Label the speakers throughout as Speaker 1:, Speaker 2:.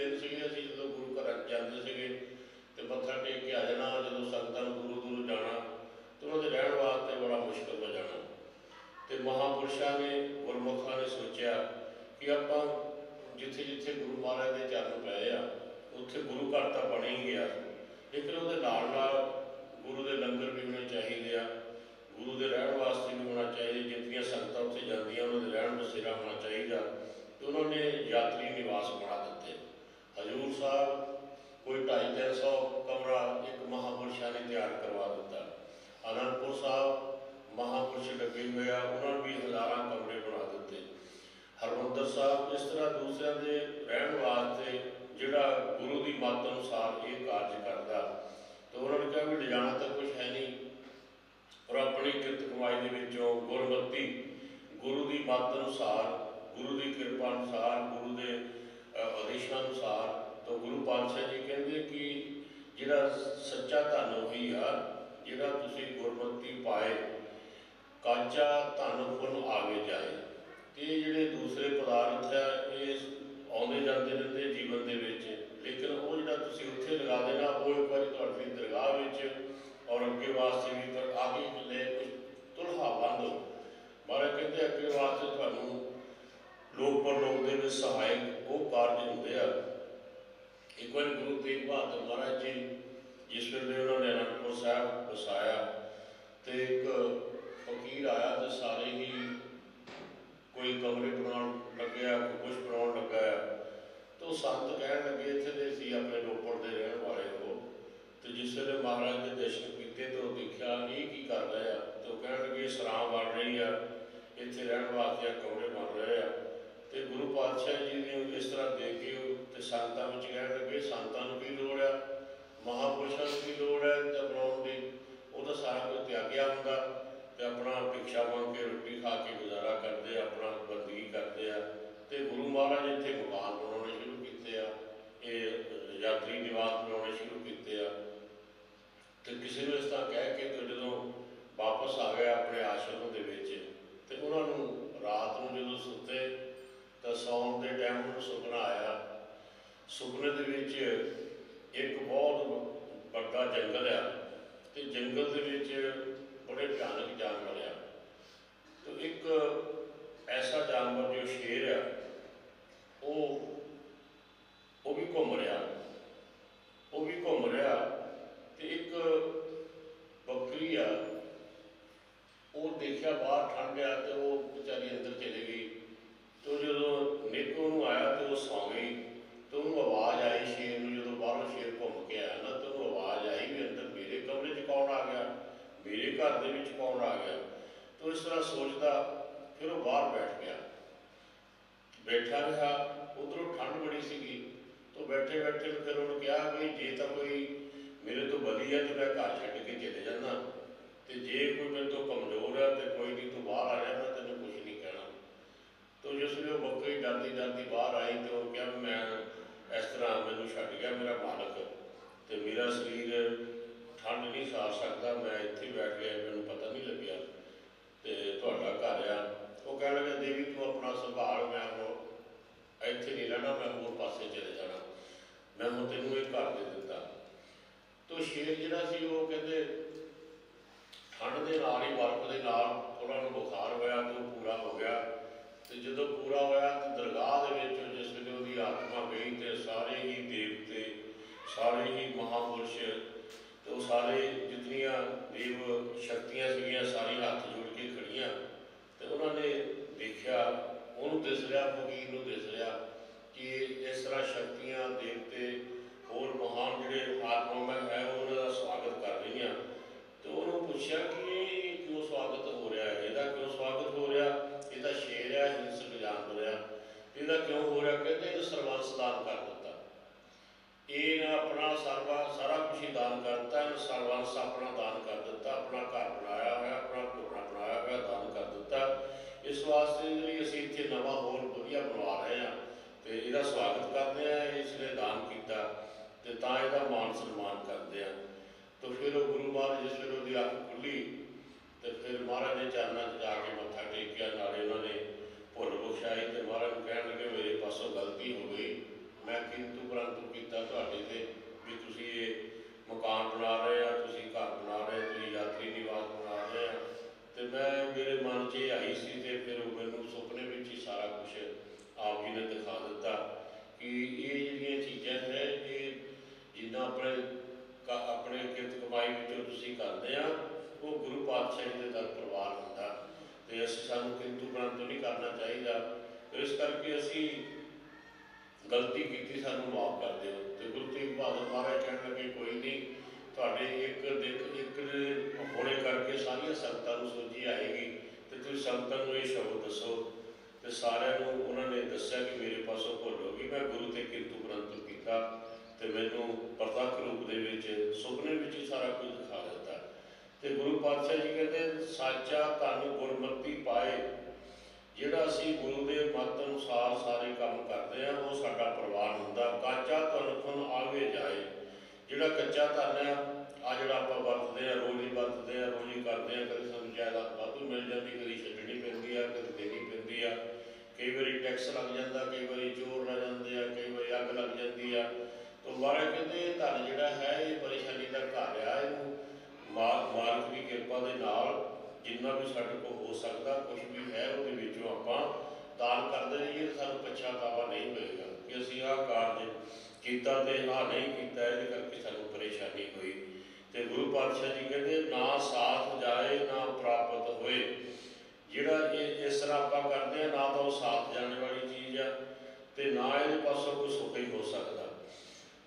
Speaker 1: ਦਿਨ ਸੀਗੇ ਅਸੀਂ ਜਦੋਂ ਗੁਰੂ ਘਰਾਂ ਜਾਂਦੇ ਸੀਗੇ ਤੇ ਮੱਥਾ ਟੇਕ ਕੇ ਆ ਜਾਣਾ, ਜਦੋਂ ਸੰਗਤਾਂ ਨੂੰ ਦੂਰੋਂ ਦੂਰੋਂ ਜਾਣਾ, ਤੇ ਉਹਨਾਂ ਦੇ ਰਹਿਣ ਵਾਸਤੇ ਬੜਾ ਮੁਸ਼ਕਲ ਹੋ ਜਾਣਾ। ਤੇ ਮਹਾਪੁਰਸ਼ਾਂ ਨੇ, ਗੁਰਮੁਖਾਂ ਨੇ ਸੋਚਿਆ ਕਿ ਆਪਾਂ ਜਿੱਥੇ ਜਿੱਥੇ ਗੁਰੂ ਮਹਾਰਾਜ ਦੇ ਚਰਨ ਪਏ ਆ, ਉੱਥੇ ਗੁਰੂ ਘਰ ਤਾਂ ਬਣ ਹੀ ਗਿਆ। ਲੇਕਿਨ ਉਹਦੇ ਨਾਲ ਨਾਲ ਗੁਰੂ ਦੇ ਲੰਗਰ ਵੀ ਹੋਣੇ ਚਾਹੀਦੇ ਆ, ਗੁਰੂ ਦੇ ਰਹਿਣ ਵਾਸਤੇ ਵੀ ਹੋਣਾ ਚਾਹੀਦਾ, ਜਿੰਨੀਆਂ ਸੰਗਤਾਂ ਉੱਥੇ ਜਾਂਦੀਆਂ, ਉਹਨਾਂ ਦੇ ਰਹਿਣ ਬਸੇਰਾ ਹੋਣਾ ਚਾਹੀਦਾ, ਤੇ ਉਹਨਾਂ ਨੇ ਯਾਤਰੀ ਨਿਵਾਸ ਬਣਾ ਦਿੱਤੇ। ਹਜੂਰ ਸਾਹਿਬ ਕੋਈ 250 ਕਮਰਾ ਇੱਕ ਮਹਾਪੁਰਸ਼ਾਂ ਨੇ ਤਿਆਰ ਕਰਵਾ ਦਿੱਤਾ। ਅਨੰਦਪੁਰ ਸਾਹਿਬ ਮਹਾਪੁਰਸ਼ ਲੱਗੇ ਹੋਏ ਉਹਨਾਂ ਵੀ ਹਜ਼ਾਰਾਂ ਕਮਰੇ ਬਣਾ ਦਿੱਤੇ। ਹਰਮੰਦਰ ਸਾਹਿਬ ਇਸ ਤਰ੍ਹਾਂ ਦੂਸਰਿਆਂ ਦੇ ਰਹਿਣ ਵਾਸਤੇ ਜਿਹੜਾ ਗੁਰੂ ਦੀ ਮੱਤ ਅਨੁਸਾਰ ਇਹ ਕਾਰਜ ਕਰਦਾ, ਤਾਂ ਉਹਨਾਂ ਨੇ ਕਿਹਾ ਵੀ ਲਿਜਾਣਾ ਤਾਂ ਕੁਝ ਹੈ ਨਹੀਂ। ਔਰ ਆਪਣੀ ਕਿਰਤ ਕਮਾਈ ਦੇ ਵਿੱਚੋਂ ਗੁਰਮਤੀ ਗੁਰੂ ਦੀ ਮੱਤ ਅਨੁਸਾਰ, ਗੁਰੂ ਦੀ ਕਿਰਪਾ ਅਨੁਸਾਰ, ਗੁਰੂ ਦੇ ਆਦੇਸ਼ਾਂ ਅਨੁਸਾਰ ਤਾਂ ਗੁਰੂ ਪਾਤਸ਼ਾਹ ਜੀ ਕਹਿੰਦੇ ਕਿ ਜਿਹੜਾ ਸੱਚਾ ਧਨ ਉਹੀ ਆ, ਜਿਹੜਾ ਤੁਸੀਂ ਗੁਰਮਤੀ ਪਾਏ, ਕਾਚਾ ਧਨ ਫੁੱਲ ਆਵੇ ਜਾਏ। ਤੇ ਜਿਹੜੇ ਦੂਸਰੇ ਪਦਾਰਥ ਆ, ਇਹ ਆਉਂਦੇ ਜਾਂਦੇ ਰਹਿੰਦੇ ਜੀਵਨ ਦੇ ਵਿੱਚ। ਲੇਕਿਨ ਉਹ ਜਿਹੜਾ ਤੁਸੀਂ ਉੱਥੇ ਲਗਾ ਦੇਣਾ, ਉਹ ਇੱਕ ਵਾਰੀ ਤੁਹਾਡੀ ਦਰਗਾਹ ਵਿੱਚ ਔਰ ਅੱਗੇ ਵਾਸਤੇ ਵੀ ਰਿਹਾ ਉਧਰੋਂ ਠੰਡ ਬੜੀ ਸੀਗੀ। ਤੋਂ ਬੈਠੇ ਬੈਠੇ ਫਿਰ ਉਹਨੂੰ ਕਿਹਾ ਵੀ ਜੇ ਤਾਂ ਕੋਈ ਮੇਰੇ ਤੋਂ ਬਲੀ ਹੈ ਤੇ ਮੈਂ ਘਰ ਛੱਡ ਕੇ ਚਲੇ ਜਾਂਦਾ। ਤੇ ਜੇ ਕੋਈ ਮੇਰੇ ਤੋਂ ਕਮਜ਼ੋਰ ਹੈ ਤੇ ਕੋਈ ਨਹੀਂ, ਤੂੰ ਬਾਹਰ ਆ ਜਾਣਾ ਤੈਨੂੰ ਕੁਝ ਨਹੀਂ ਕਹਿਣਾ। ਤੋ ਜਿਸ ਵੇਲੇ ਉਹ ਬੱਕਰੀ ਡਰਦੀ ਡਰਦੀ ਬਾਹਰ ਆਈ ਤੇ ਉਹ ਕਿਹਾ, ਮੈਂ ਇਸ ਤਰ੍ਹਾਂ ਮੈਨੂੰ ਛੱਡ ਗਿਆ ਮੇਰਾ ਮਾਲਕ। ਤੇ ਮੇਰਾ ਸਰੀਰ ਠੰਡ ਨਹੀਂ ਸਾਰ ਸਕਦਾ, ਮੈਂ ਇੱਥੇ ਬੈਠ ਗਿਆ, ਮੈਨੂੰ ਪਤਾ ਨਹੀਂ ਲੱਗਿਆ। ਤੇ ਤੁਹਾਡਾ ਘਰ ਆ। ਉਹ ਕਹਿਣ ਲੱਗਾ, ਦੇਵੀ ਤੂੰ ਆਪਣਾ ਸੰਭਾਲ, ਮੈਂ ਹੁਣ ਇੱਥੇ ਨਹੀਂ ਰਹਿਣਾ, ਮੈਂ ਹੋਰ ਪਾਸੇ ਚਲੇ ਜਾਣਾ। ਮੈਂ ਹੁਣ ਤੈਨੂੰ ਇਹ ਘਰ ਦੇ ਦਿੱਤਾ। ਤੋ ਸ਼ੇਰ ਜਿਹੜਾ ਸੀ, ਉਹ ਕਹਿੰਦੇ, ਠੰਡ ਦੇ ਨਾਲ ਹੀ ਬਰਫ਼ ਦੇ ਨਾਲ ਉਹਨਾਂ ਨੂੰ ਬੁਖਾਰ ਹੋਇਆ ਤੇ ਉਹ ਪੂਰਾ ਹੋ ਗਿਆ। ਤੇ ਜਦੋਂ ਪੂਰਾ ਹੋਇਆ ਤੇ ਦਰਗਾਹ ਦੇ ਵਿੱਚ ਜਿਸ ਵੇਲੇ ਉਹਦੀ ਆਤਮਾ ਗਈ ਤੇ ਸਾਰੇ ਹੀ ਦੇਵਤੇ, ਸਾਰੇ ਹੀ ਮਹਾਪੁਰਸ਼ ਤੇ ਉਹ ਸਾਰੇ ਜਿਤਨੀਆਂ ਦੇਵ ਸ਼ਕਤੀਆਂ ਸੀਗੀਆਂ, ਸਾਰੀ ਹੱਥ ਜੋੜ ਕੇ ਖੜੀਆਂ ਤੇ ਉਹਨਾਂ ਨੇ ਦੇਖਿਆ ਉਹਨੂੰ ਦਿਸ ਰਿਹਾ, ਫਕੀਰ ਨੂੰ ਦਿਸ ਰਿਹਾ ਕਿ ਇਸ ਤਰ੍ਹਾਂ ਸ਼ਕਤੀਆਂ, ਦੇਵਤੇ ਹੋਰ ਮਹਾਨ ਜਿਹੜੇ ਆਤਮਾਵਾਂ ਹੈ, ਉਹਨਾਂ ਦਾ ਸਵਾਗਤ ਕਰ ਰਹੀਆਂ। ਤੇ ਉਹਨੂੰ ਪੁੱਛਿਆ ਕਿ ਇਹ ਕਿਉਂ ਸਵਾਗਤ ਹੋ ਰਿਹਾ ਹੈ? ਇਹਦਾ ਕਿਉਂ ਸਵਾਗਤ ਹੋ ਰਿਹਾ? ਇਹ ਤਾਂ ਸ਼ੇਰ ਹੈ, ਹਿੰਸਕ ਜਾਨਵਰ ਹੈ। ਇਹਦਾ ਕਿਉਂ ਹੋ ਰਿਹਾ? ਕਹਿੰਦੇ ਇਹ ਸਰਵੰਸ ਦਾਨ ਕਰ ਦਿੱਤਾ। ਇਹ ਨਾ ਆਪਣਾ ਸਰਵਾ, ਸਾਰਾ ਕੁਝ ਹੀ ਦਾਨ ਕਰਤਾ ਇਹਨੇ ਸਰਬੰਸ ਆਪਣਾ ਦਾਨ ਕਰ ਦਿੱਤਾ, ਆਪਣਾ ਘਰ ਬਣਾਇਆ ਹੋਇਆ, ਆਪਣਾ ਘੋੜਾ ਬਣਾਇਆ ਹੋਇਆ, ਦਾਨ ਕਰ ਦਿੱਤਾ। ਇਸ ਵਾਸਤੇ ਲਈ ਅਸੀਂ ਇੱਥੇ ਨਵਾਂ ਹੋਰ ਵਧੀਆ ਬਣਵਾ ਰਹੇ ਹਾਂ ਤੇ ਇਹਦਾ ਸਵਾਗਤ ਕਰਦੇ ਆ ਇਸ ਨੇ ਦਾਨ ਕੀਤਾ ਤੇ ਤਾਂ ਇਹਦਾ ਮਾਨ ਸਨਮਾਨ ਕਰਦੇ ਆ ਤਾਂ ਫਿਰ ਉਹ ਗੁਰੂ ਮਹਾਰਾਜ ਜਿਸ ਵੇਲੇ ਉਹਦੀ ਅੱਖ ਖੁੱਲੀ ਤੇ ਫਿਰ ਮਹਾਰਾਜ ਦੇ ਚਰਨਾਂ 'ਚ ਜਾ ਕੇ ਮੱਥਾ ਟੇਕਿਆ ਨਾਲੇ ਉਹਨਾਂ ਨੇ ਭੁੱਲ ਬਖਸ਼ਾਈ ਤੇ ਮਹਾਰਾਜ ਨੂੰ ਕਹਿਣ ਲੱਗੇ ਮੇਰੇ ਪਾਸੋਂ ਗਲਤੀ ਹੋ ਗਈ ਮੈਂ ਕਿੰਤੂ ਪਰੰਤੂ ਕੀਤਾ ਤੁਹਾਡੇ ਤੇ ਵੀ ਤੁਸੀਂ ਇਹ ਮਕਾਨ ਬਣਾ ਰਹੇ ਆ ਤੁਸੀਂ ਘਰ ਬਣਾ ਰਹੇ ਤੁਸੀਂ ਯਾਤਰੀ ਨਿਵਾਸ ਬਣਾ ਰਹੇ ਆ ਤੇ ਮੈਂ ਮੇਰੇ ਮਨ 'ਚ ਇਹ ਆਈ ਸੀ ਤੇ ਫਿਰ ਉਹ ਮੈਨੂੰ ਸੁਪਨੇ ਵਿੱਚ ਹੀ ਸਾਰਾ ਕੁਝ ਆਪ ਜੀ ਨੇ ਦਿਖਾ ਦਿੱਤਾ ਕਿ ਇਹ ਜਿਹੜੀਆਂ ਚੀਜ਼ਾਂ ਹੈ ਇਹ ਜਿੱਦਾਂ ਆਪਣੇ ਆਪਣੇ ਕਿਰਤ ਕਮਾਈ ਵਿੱਚੋਂ ਤੁਸੀਂ ਕਰਦੇ ਆ, ਉਹ ਗੁਰੂ ਪਾਤਸ਼ਾਹ ਦੇ ਦਰ ਪਰਿਵਾਰ ਹੁੰਦਾ ਤੇ ਅਸੀਂ ਸਾਨੂੰ ਕਿੰਤੂ ਪਰੰਤੂ ਨਹੀਂ ਕਰਨਾ ਚਾਹੀਦਾ। ਇਸ ਕਰਕੇ ਅਸੀਂ ਗਲਤੀ ਕੀਤੀ, ਸਾਨੂੰ ਮਾਫ ਕਰ ਦਿਓ। ਤੇ ਗੁਰੂ ਤੇਗ ਬਹਾਦਰ ਮਹਾਰਾਜ ਕਹਿਣ ਲੱਗੇ, ਕੋਈ ਤੁਹਾਡੇ ਇੱਕ ਦਿਨ ਇੱਕ ਹੋਣੇ ਕਰਕੇ ਸਾਰੀਆਂ ਸੰਗਤਾਂ ਨੂੰ ਸੋਝੀ ਆਏਗੀ ਤੇ ਤੁਸੀਂ ਸੰਗਤਾਂ ਨੂੰ ਇਹ ਸ਼ਬਦ ਦੱਸੋ ਤੇ ਸਾਰਿਆਂ ਨੂੰ ਉਹਨਾਂ ਨੇ ਦੱਸਿਆ ਕਿ ਮੇਰੇ ਪਾਸੋਂ ਭੁੱਲ ਹੋ ਗਈ। ਮੈਂ ਗੁਰੂ ਤੇ ਕਿਰਤੂ ਪਰੰਤੂ ਕੀਤਾ ਤੇ ਮੈਨੂੰ ਪ੍ਰਤੱਖ ਰੂਪ ਦੇ ਵਿੱਚ, ਸੁਪਨੇ ਵਿੱਚ ਹੀ ਸਾਰਾ ਕੁਝ ਦਿਖਾ ਦਿੱਤਾ। ਤੇ ਗੁਰੂ ਪਾਤਸ਼ਾਹ ਜੀ ਕਹਿੰਦੇ, ਸਾਚਾ ਧਨ ਗੁਰਮਤੀ ਪਾਏ। ਜਿਹੜਾ ਅਸੀਂ ਗੁਰੂ ਦੇ ਮਤ ਅਨੁਸਾਰ ਸਾਰੇ ਕੰਮ ਕਰਦੇ ਆ ਉਹ ਸਾਡਾ ਪਰਿਵਾਰ ਹੁੰਦਾ। ਕਾਚਾ ਧਨ ਖੁਨ ਆਵੇ ਜਾਏ। ਜਿਹੜਾ ਕੱਚਾ ਧਨ ਆ ਆ ਜਿਹੜਾ ਆਪਾਂ ਵਰਤਦੇ ਆ, ਰੋਜ਼ ਹੀ ਵਰਤਦੇ ਆ, ਰੋਜ਼ ਹੀ ਕਰਦੇ ਆ, ਕਦੇ ਸਾਨੂੰ ਜਾਇਦਾਦ ਵਾਧੂ ਮਿਲ ਜਾਂਦੀ, ਕਦੀ ਛੱਡਣੀ ਪੈਂਦੀ ਆ, ਕਦੇ ਦੇਣੀ ਪੈਂਦੀ ਆ। ਕਈ ਵਾਰੀ ਟੈਕਸ ਲੱਗ ਜਾਂਦਾ, ਕਈ ਵਾਰੀ ਚੋਰ ਲੱਗ ਜਾਂਦੇ ਆ, ਕਈ ਵਾਰੀ ਅੱਗ ਲੱਗ ਜਾਂਦੀ ਆ। ਤੋਂ ਮਹਾਰਾਜ ਕਹਿੰਦੇ ਇਹ ਧਨ ਜਿਹੜਾ ਹੈ, ਇਹ ਪਰੇਸ਼ਾਨੀ ਦਾ ਘਰ ਆ, ਇਹਨੂੰ ਮਾ- ਮਾਲਕ ਦੀ ਕਿਰਪਾ ਦੇ ਨਾਲ ਜਿੰਨਾ ਵੀ ਸਾਡੇ ਕੋਲ ਹੋ ਸਕਦਾ ਕੁਝ ਵੀ ਹੈ, ਉਹਦੇ ਵਿੱਚੋਂ ਆਪਾਂ ਦਾਨ ਕਰਦੇ ਰਹੀਏ, ਤਾਂ ਸਾਨੂੰ ਪਛਤਾਵਾ ਨਹੀਂ ਮਿਲੇਗਾ ਕਿ ਅਸੀਂ ਆਹ ਕਾਰਜ ਕੀਤਾ ਤੇ ਆਹ ਨਹੀਂ ਕੀਤਾ, ਇਹਦੇ ਕਰਕੇ ਸਾਨੂੰ ਪਰੇਸ਼ਾਨੀ ਹੋਈ। ਤੇ ਗੁਰੂ ਪਾਤਸ਼ਾਹ ਜੀ ਕਹਿੰਦੇ, ਨਾ ਸਾਥ ਜਾਏ, ਨਾ ਪ੍ਰਾਪਤ ਹੋਏ। ਜਿਹੜਾ ਇਹ ਇਸ ਤਰ੍ਹਾਂ ਆਪਾਂ ਕਰਦੇ ਆ ਨਾ ਤਾਂ ਉਹ ਸਾਥ ਜਾਣ ਵਾਲੀ ਚੀਜ਼ ਆ ਤੇ ਨਾ ਇਹਦੇ ਪਾਸੋਂ ਕੋਈ ਸੁੱਖ ਹੀ ਹੋ ਸਕਦਾ।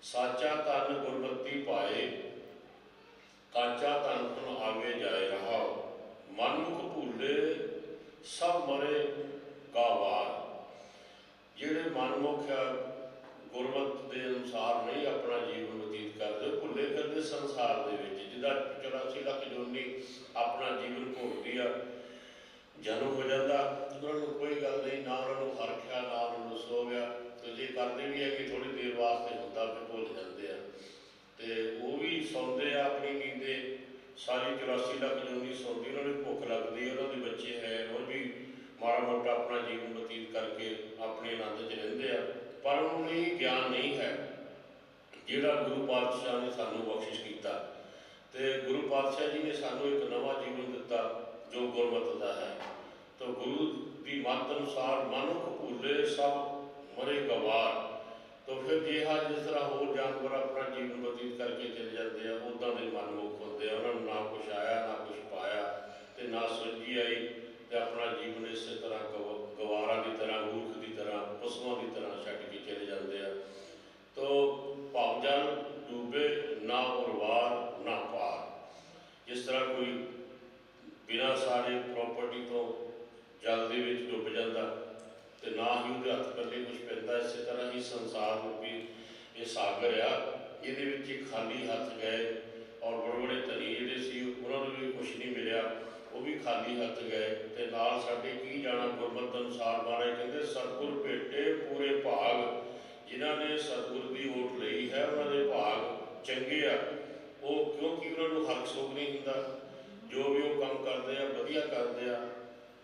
Speaker 1: ਸਾਚਾ ਧਨ ਗੁਰਮਤੀ ਪਾਏ, ਕਾਚਾ ਧਨ ਹੁਣ ਆਵੇ ਜਾਏ ਰਹਾ। ਮੁਖ ਭੂਲੇ, ਸਭ ਮਰੇ ਗਾਵਾਰ ਜਿਹੜੇ ਮਨਮੁਖ ਆ ਗੁਰਮਤ ਦੇ ਅਨੁਸਾਰ ਨਹੀਂ ਆਪਣਾ ਜੀਵਨ ਬਤੀਤ ਕਰਦੇ ਭੁੱਲੇ ਫਿਰਦੇ ਸੰਸਾਰ ਦੇ ਵਿੱਚ, ਜਿਹਦਾ 84 ਲੱਖ ਜੋਨੀ ਆਪਣਾ ਜੀਵਨ ਭੋਗਦੀ ਆ, ਜਨਮ ਹੋ ਜਾਂਦਾ, ਉਹਨਾਂ ਨੂੰ ਕੋਈ ਗੱਲ ਨਹੀਂ, ਨਾ ਉਹਨਾਂ ਨੂੰ ਹਰਖਿਆ ਨਾ ਉਹਨਾਂ ਨੂੰ ਸੋ ਗਿਆ ਤੇ ਜੇ ਕਰਦੇ ਵੀ ਹੈ ਕਿ ਥੋੜੀ ਦੇਰ ਵਾਸਤੇ ਹੁੰਦਾ, ਫਿਰ ਭੁੱਲ ਜਾਂਦੇ ਆ। ਤੇ ਉਹ ਵੀ ਸੌਂਦੇ ਆ ਆਪਣੀ ਨੀਂਦੇ, ਸਾਰੀ 84 ਲੱਖ ਜੋਨੀ ਸੌਂਦੀ, ਉਹਨਾਂ ਨੂੰ ਭੁੱਖ ਲੱਗਦੀ ਉਹਨਾਂ ਦੇ ਬੱਚੇ ਹੈ ਉਹ ਵੀ ਮਾੜਾ ਮੋਟਾ ਆਪਣਾ ਜੀਵਨ ਬਤੀਤ ਕਰਕੇ ਆਪਣੇ ਆਨੰਦ 'ਚ ਰਹਿੰਦੇ ਆ। ਪਰ ਉਹਨਾਂ ਇਹ ਗਿਆਨ ਨਹੀਂ ਹੈ ਜਿਹੜਾ ਗੁਰੂ ਪਾਤਸ਼ਾਹ ਨੇ ਸਾਨੂੰ ਬਖਸ਼ਿਸ਼ ਕੀਤਾ ਤੇ ਗੁਰੂ ਪਾਤਸ਼ਾਹ ਜੀ ਨੇ ਸਾਨੂੰ ਇੱਕ ਨਵਾਂ ਜੀਵਨ ਦਿੱਤਾ ਜੋ ਗੁਰਮਤਿ ਦਾ ਹੈ। ਤਾਂ ਗੁਰੂ ਦੀ ਮੱਤ ਅਨੁਸਾਰ ਮਨੁੱਖ ਭੁੱਲੇ ਸਭ ਮਰੇ ਗਵਾਰ। ਤਾਂ ਫਿਰ ਜੇ ਹਾਂ ਜਿਸ ਤਰ੍ਹਾਂ ਹੋਰ ਜਾਨਵਰ ਆਪਣਾ ਜੀਵਨ ਬਤੀਤ ਕਰਕੇ ਚਲੇ ਜਾਂਦੇ ਆ, ਉਦਾਂ ਦੇ ਮਨਮੁਖ ਹੁੰਦੇ ਆ। ਉਹਨਾਂ ਨੂੰ ਨਾ ਕੁਛ ਆਇਆ, ਨਾ ਕੁਛ ਪਾਇਆ ਤੇ ਨਾ ਸੁਝੀ ਆਈ। ਤੇ ਆਪਣਾ ਜੀਵਨ ਇਸੇ ਤਰ੍ਹਾਂ ਗਵ- ਗਵਾਰਾਂ ਦੀ ਤਰ੍ਹਾਂ, ਮੂਰਖ ਦੀ ਤਰ੍ਹਾਂ, ਪਸ਼ੂਆਂ ਦੀ ਤਰ੍ਹਾਂ ਛੱਡ ਕੇ ਚਲੇ ਜਾਂਦੇ ਆ। ਤੋ ਭਾਵਜਲ ਡੂਬੇ ਨਾ ਉਰਵਾਰ ਨਾ ਪਾਰ ਜਿਸ ਤਰ੍ਹਾਂ ਕੋਈ ਬਿਨਾਂ ਸਾਰੇ ਪ੍ਰਾਪਰਟੀ ਤੋਂ ਜਲ ਦੇ ਵਿੱਚ ਡੁੱਬ ਜਾਂਦਾ ਤੇ ਨਾ ਹੀ ਉਹਦੇ ਹੱਥ ਪੱਲੇ ਕੁਝ ਪੈਂਦਾ ਇਸੇ ਤਰ੍ਹਾਂ ਹੀ ਸੰਸਾਰ ਰੂਪੀ ਇਹ ਸਾਗਰ ਆ ਇਹਦੇ ਵਿੱਚ ਹੀ ਖਾਲੀ ਹੱਥ ਗਏ ਔਰ ਬੜੇ ਬੜੇ ਧਨੀ ਜਿਹੜੇ ਸੀ ਉਹਨਾਂ ਨੂੰ ਵੀ ਕੁਝ ਨਹੀਂ ਮਿਲਿਆ ਉਹ ਵੀ ਖਾਲੀ ਹੱਥ ਗਏ ਤੇ ਨਾਲ ਸਾਡੇ ਕੀ ਜਾਣਾ ਗੁਰਮਤਿ ਅਨੁਸਾਰ ਮਹਾਰਾਜ ਕਹਿੰਦੇ, ਸਤਿਗੁਰ ਭੇਟੇ ਪੂਰੇ ਭਾਗ, ਜਿਨ੍ਹਾਂ ਨੇ ਸਤਿਗੁਰ ਦੀ ਓਟ ਲਈ ਹੈ, ਉਹਨਾਂ ਦੇ ਭਾਗ ਚੰਗੇ ਆ। ਉਹ ਕਿਉਂਕਿ ਉਹਨਾਂ ਨੂੰ ਹੱਕ ਸੁਖ ਨਹੀਂ ਹੁੰਦਾ? ਜੋ ਵੀ ਉਹ ਕੰਮ ਕਰਦੇ ਆ, ਵਧੀਆ ਕਰਦੇ ਆ,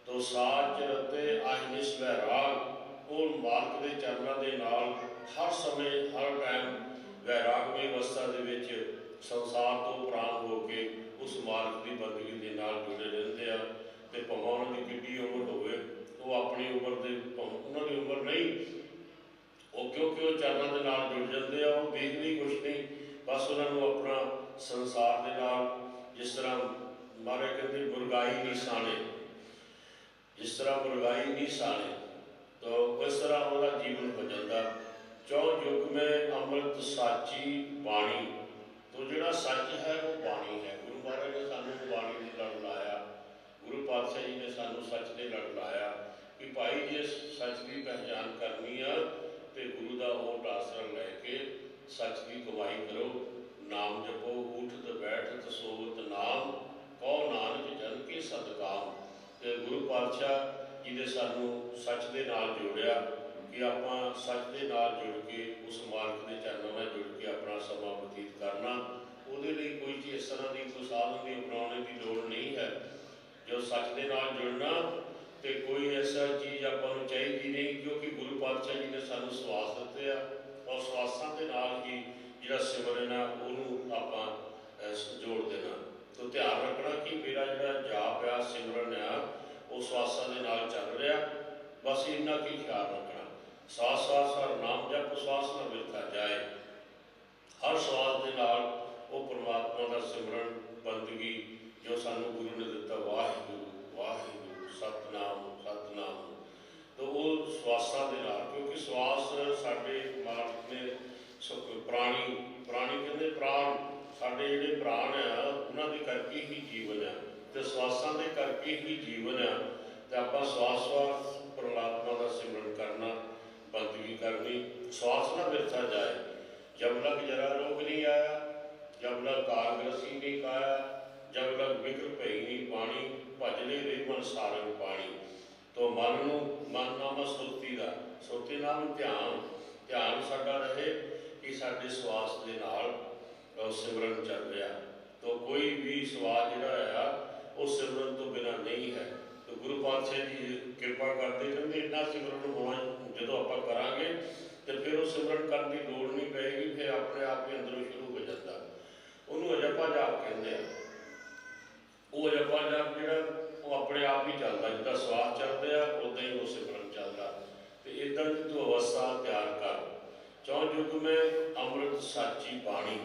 Speaker 1: ਤੋ ਸਾਚ ਰਤੇ ਆਹਿਨਿਸ ਵੈਰਾਗ ਉਹ ਮਾਲਕ ਦੇ ਚਰਨਾਂ ਦੇ ਨਾਲ ਹਰ ਸਮੇਂ, ਹਰ ਟਾਈਮ ਵੈਰਾਗਮਈ ਅਵਸਥਾ ਦੇ ਵਿੱਚ ਸੰਸਾਰ ਤੋਂ ਪ੍ਰਾਣ ਹੋ ਕੇ ਉਸ ਮਾਲਕ ਦੀ ਬੰਦਗੀ ਦੇ ਨਾਲ ਜੁੜੇ ਰਹਿੰਦੇ ਆ ਤੇ ਭਾਵੇਂ ਉਹਨਾਂ ਦੀ ਕਿੱਡੀ ਉਮਰ ਹੋਵੇ ਉਹ ਆਪਣੀ ਉਮਰ ਦੇ ਭਾਵੇਂ ਉਹਨਾਂ ਦੀ ਉਮਰ ਨਹੀਂ ਉਹ ਕਿਉਂਕਿ ਉਹ ਚਰਨਾਂ ਦੇ ਨਾਲ ਜੁੜ ਜਾਂਦੇ ਆ ਉਹ ਦੇਖਦੇ ਹੀ ਕੁਛ ਨਹੀਂ ਬਸ ਉਹਨਾਂ ਨੂੰ ਆਪਣਾ ਸੰਸਾਰ ਦੇ ਨਾਲ ਜਿਸ ਤਰ੍ਹਾਂ ਮਾਰੇ ਕਹਿੰਦੇ ਮੁਰਗਾਈ ਨਹੀਂ ਸਾਣੇ ਜਿਸ ਤਰ੍ਹਾਂ ਮੁਰਗਾਈ ਨਹੀਂ ਸਾਣੇ ਤਾਂ ਉਸ ਤਰ੍ਹਾਂ ਉਹਦਾ ਜੀਵਨ ਹੋ ਜਾਂਦਾ ਚੌ ਯੁਗ ਮੇ ਅੰਮ੍ਰਿਤ ਸਾਚੀ ਬਾਣੀ ਤੋ ਜਿਹੜਾ ਸੱਚ ਹੈ ਉਹ ਬਾਣੀ ਹੈ ਗੁਰੂ ਮਹਾਰਾਜ ਨੇ ਸਾਨੂੰ ਬਾਣੀ ਦੇ ਲੜ ਲਾਇਆ ਗੁਰੂ ਪਾਤਸ਼ਾਹ ਜੀ ਨੇ ਸਾਨੂੰ ਸੱਚ ਦੇ ਲੜ ਲਾਇਆ ਕਿ ਭਾਈ ਜੇ ਸੱਚ ਦੀ ਪਹਿਚਾਨ ਕਰਨੀ ਆ ਤੇ ਗੁਰੂ ਦਾ ਓਟ ਆਸਰਾ ਲੈ ਕੇ ਸੱਚ ਦੀ ਕਮਾਈ ਕਰੋ ਨਾਮ ਜਪੋ ਉਠਤ ਬੈਠਤ ਸੋਵਤ ਨਾਮ ਕਉ ਨਾਨਕ ਜਨ ਕੀ ਸਦਕਾਮ ਤੇ ਗੁਰੂ ਪਾਤਸ਼ਾਹ ਜੀ ਨੇ ਸਾਨੂੰ ਸੱਚ ਦੇ ਨਾਲ ਜੋੜਿਆ ਕਿ ਆਪਾਂ ਸੱਚ ਦੇ ਨਾਲ ਜੁੜ ਕੇ, ਉਸ ਮਾਰਗ ਦੇ ਚਰਨਾਂ ਨਾਲ ਜੁੜ ਕੇ ਆਪਣਾ ਸਮਾਂ ਬਤੀਤ ਕਰਨਾ, ਉਹਦੇ ਲਈ ਕੋਈ ਚੀਜ਼ ਇਸ ਤਰ੍ਹਾਂ ਦੀ, ਕੋਈ ਸਾਧਨ ਦੀ ਅਪਣਾਉਣ ਦੀ ਲੋੜ ਨਹੀਂ ਹੈ। ਜੋ ਸੱਚ ਦੇ ਨਾਲ ਜੁੜਨਾ ਤੇ ਕੋਈ ਐਸਾ ਚੀਜ਼ ਆਪਾਂ ਨੂੰ ਚਾਹੀਦੀ ਨਹੀਂ, ਕਿਉਂਕਿ ਗੁਰੂ ਪਾਤਸ਼ਾਹ ਜੀ ਨੇ ਸਾਨੂੰ ਸਵਾਸ ਦਿੱਤੇ ਆ, ਔਰ ਸਵਾਸਾਂ ਦੇ ਨਾਲ ਹੀ ਜਿਹੜਾ ਸਿਮਰਨ ਆ ਉਹਨੂੰ ਆਪਾਂ ਜੋੜ ਦੇਣਾ। ਤੋ ਧਿਆਨ ਰੱਖਣਾ ਕਿ ਮੇਰਾ ਜਿਹੜਾ ਜਾਪ ਆ, ਸਿਮਰਨ ਆ, ਉਹ ਸਵਾਸਾਂ ਦੇ ਨਾਲ ਚੱਲ ਰਿਹਾ। ਬਸ ਇੰਨਾ ਕੀ ਖਿਆਲ ਰੱਖਣਾ। ਸਾਥ ਸਾਥ ਹਰ ਨਾਮ ਜਪ ਸਵਾਸ ਨਾਲ ਵਿਰਥਾ ਜਾਏ। ਹਰ ਸਵਾਸ ਦੇ ਨਾਲ ਉਹ ਪ੍ਰਮਾਤਮਾ ਦਾ ਸਿਮਰਨ ਬੰਦਗੀ ਜੋ ਸਾਨੂੰ ਗੁਰੂ ਨੇ ਦਿੱਤਾ, ਵਾਹਿਗੁਰੂ ਵਾਹਿਗੁਰੂ, ਸਤਨਾਮ ਸਤਨਾਮ। ਤੋ ਉਹ ਸਵਾਸਾਂ ਦੇ ਨਾਲ, ਕਿਉਂਕਿ ਸਵਾਸ ਸਾਡੇ ਮਾਲਕ ਨੇ ਪ੍ਰਾਣੀ ਪ੍ਰਾਣੀ ਕਹਿੰਦੇ ਪ੍ਰਾਣ, ਸਾਡੇ ਜਿਹੜੇ ਪ੍ਰਾਣ ਆ, ਉਹਨਾਂ ਦੇ ਕਰਕੇ ਹੀ ਜੀਵਨ ਆ। ਤੇ ਸਵਾਸਾਂ ਦੇ ਕਰਕੇ ਹੀ ਜੀਵਨ ਆ। ਤੇ ਆਪਾਂ ਸਵਾਸ ਸਵਾਸ ਪਰਮਾਤਮਾ ਦਾ ਸਿਮਰਨ ਕਰਨਾ ਬੰਦਗੀ ਕਰਨੀ ਸਵਾਸ ਨਾ ਵਿਰਥਾ ਜਾਏ। ਜਬ ਲਗ ਜਰਾ ਰੋਗ ਨਹੀਂ ਆਇਆ, ਜਬ ਲਗ ਕਾਰਗਰਸੀ ਨਹੀਂ ਕਾਇਆ ਜਬ ਲਗ ਵਿਕਰ ਭਈ ਨਹੀਂ ਪਾਣੀ ਭਜਲੇ ਰੇ ਮਨ ਸਾਰਗ ਪਾਣੀ। ਤੋ ਮਨ ਨੂੰ, ਮਨ ਨਾਮ ਸੁਰਤੀ ਦਾ। ਸੁਰਤੀ ਨਾਮ ਧਿਆਨ ਧਿਆਨ ਸਾਡਾ ਰਹੇ ਕਿ ਸਾਡੇ ਸਵਾਸ ਦੇ ਨਾਲ ਸਿਮਰਨ ਚੱਲ ਰਿਹਾ। ਤੋ ਕੋਈ ਵੀ ਸਵਾਸ ਜਿਹੜਾ ਆ, ਉਹ ਸਿਮਰਨ ਤੋਂ ਬਿਨਾ ਨਹੀਂ ਹੈ। ਤੋ ਗੁਰੂ ਪਾਤਸ਼ਾਹ ਜੀ ਕਿਰਪਾ ਕਰਦੇ ਕਹਿੰਦੇ ਇੰਨਾ ਸਿਮਰਨ ਹੋਣਾ ਜਦੋਂ ਆਪਾਂ ਕਰਾਂਗੇ, ਤੇ ਫਿਰ ਉਹ ਸਿਮਰਨ ਕਰਨ ਦੀ ਲੋੜ ਨਹੀਂ ਪਏਗੀ, ਫਿਰ ਆਪਣੇ ਆਪ ਹੀ ਅੰਦਰੋਂ ਸ਼ੁਰੂ ਹੋ ਜਾਂਦਾ। ਉਹਨੂੰ ਅਜਪਾ ਜਾਪ ਕਹਿੰਦੇ ਆ। ਉਹ ਅਜਪਾ ਜਾਪ ਜਿਹੜਾ, ਉਹ ਆਪਣੇ ਆਪ ਹੀ ਚੱਲਦਾ, ਜਿੱਦਾਂ ਸਵਾਸ ਚੱਲਦੇ ਆ ਉਦਾਂ ਹੀ ਉਹ ਸਿਮਰਨ ਚੱਲਦਾ। ਤੇ ਇਦਾਂ ਦੀ ਤੂੰ ਅਵਸਥਾ ਤਿਆਰ ਕਰ। ਚੌਂ ਯੁਗ ਮੈਂ ਅੰਮ੍ਰਿਤ ਸਾਚੀ ਬਾਣੀ,